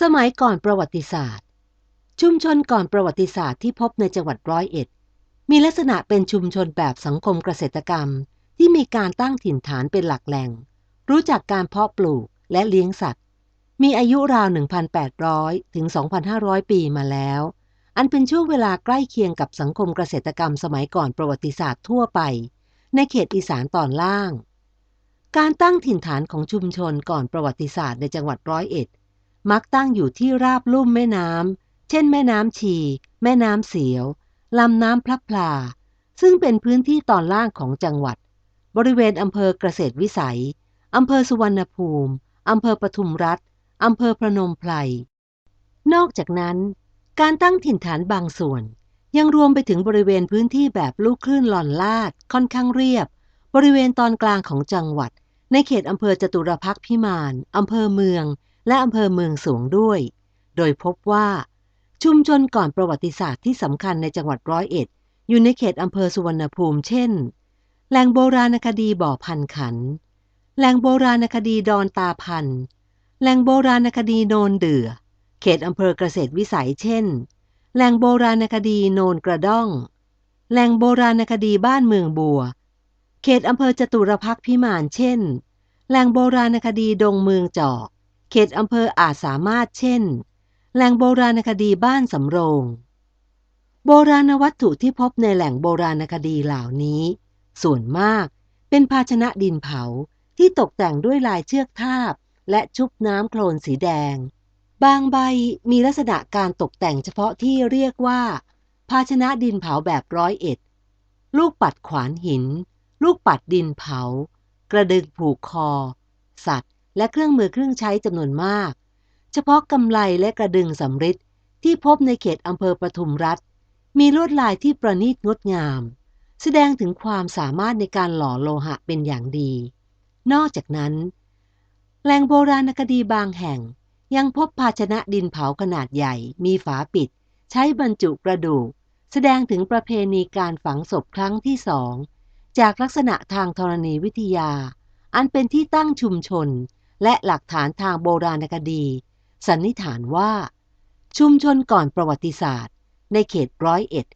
สมัยก่อนประวัติศาสตร์ ชุมชนก่อนประวัติศาสตร์ที่พบในจังหวัดร้อยเอ็ด มีลักษณะเป็นชุมชนแบบสังคมเกษตรกรรม ที่มีการตั้งถิ่นฐานเป็นหลักแหล่ง รู้จักการเพาะปลูกและเลี้ยงสัตว์ มีอายุราว 1,800 ถึง 2,500 ปีมาแล้ว อันเป็นช่วงเวลาใกล้เคียงกับสังคมเกษตรกรรมสมัยก่อนประวัติศาสตร์ทั่วไป ในเขตอีสานตอนล่าง การตั้งถิ่นฐานของชุมชนก่อนประวัติศาสตร์ในจังหวัดร้อยเอ็ด มักตั้งอยู่ที่ราบลุ่มแม่น้ำ เช่น แม่น้ำชี แม่น้ำเสียว ลำน้ำพลับพลา ซึ่งเป็นพื้นที่ตอนล่างของจังหวัด บริเวณอำเภอเกษตรวิสัย อำเภอสุวรรณภูมิ อำเภอปทุมรัฐ อำเภอพนมไพร นอกจากนั้น การตั้งถิ่นฐานบางส่วน ยังรวมไปถึงบริเวณพื้นที่แบบลูกคลื่นหลอนลาด ค่อนข้างเรียบ บริเวณตอนกลางของจังหวัด ในเขตอำเภอจตุรพักษ์พิมาน อำเภอเมือง และอำเภอเมืองสูงด้วย โดยพบว่า ชุมชนก่อนประวัติศาสตร์ที่สำคัญในจังหวัดร้อยเอ็ด อยู่ในเขตอำเภอสุวรรณภูมิเช่น แหล่งโบราณคดีบ่อพันขัน แหล่งโบราณคดีดอนตาพัน แหล่งโบราณคดีโนนเดือ เขตอำเภอเกษตรวิสัยเช่น แหล่งโบราณคดีโนนกระด้อง แหล่งโบราณคดีบ้านเมืองบัว เขตอำเภอจตุรพักษ์พิมานเช่น แหล่งโบราณคดีดงเมืองจอก เขตอำเภออาจสามารถเช่น แหล่งโบราณคดีบ้านสำโรง โบราณวัตถุที่พบในแหล่งโบราณคดีเหล่านี้ ส่วนมากเป็นภาชนะดินเผาที่ตกแต่งด้วยลายเชือกทาบ และชุบน้ำโคลนสีแดง บางใบมีลักษณะการตกแต่งเฉพาะที่เรียกว่า ภาชนะดินเผาแบบร้อยเอ็ด ลูกปัดขวานหิน ลูกปัดดินเผา กระดึงผูกคอ สัตว์ และเครื่องมือเครื่องใช้จำนวนมาก เฉพาะกำไลและกระดึงสำริดที่พบในเขตอำเภอปทุมรัฐ มีลวดลายที่ประณีตงดงาม แสดงถึงความสามารถในการหล่อโลหะเป็นอย่างดี นอกจากนั้น แหล่งโบราณคดีบางแห่งยังพบภาชนะดินเผาขนาดใหญ่ มีฝาปิด ใช้บรรจุกระดูก แสดงถึงประเพณีการฝังศพครั้งที่สอง จากลักษณะทางธรณีวิทยา อันเป็นที่ตั้งชุมชน และหลักฐานทางโบราณคดี สันนิษฐานว่า ชุมชนก่อนประวัติศาสตร์ ในเขตร้อยเอ็ด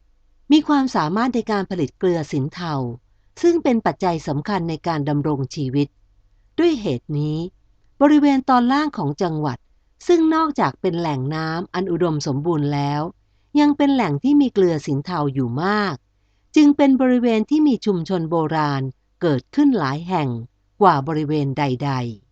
มีความสามารถในการผลิตเกลือสินเทา ซึ่งเป็นปัจจัยสำคัญในการดำรงชีวิต ด้วยเหตุนี้ บริเวณตอนล่างของจังหวัด ซึ่งนอกจากเป็นแหล่งน้ำอันอุดมสมบูรณ์แล้ว ยังเป็นแหล่งที่มีเกลือสินเทาอยู่มาก จึงเป็นบริเวณที่มีชุมชนโบราณเกิดขึ้นหลายแห่งกว่าบริเวณใด ๆ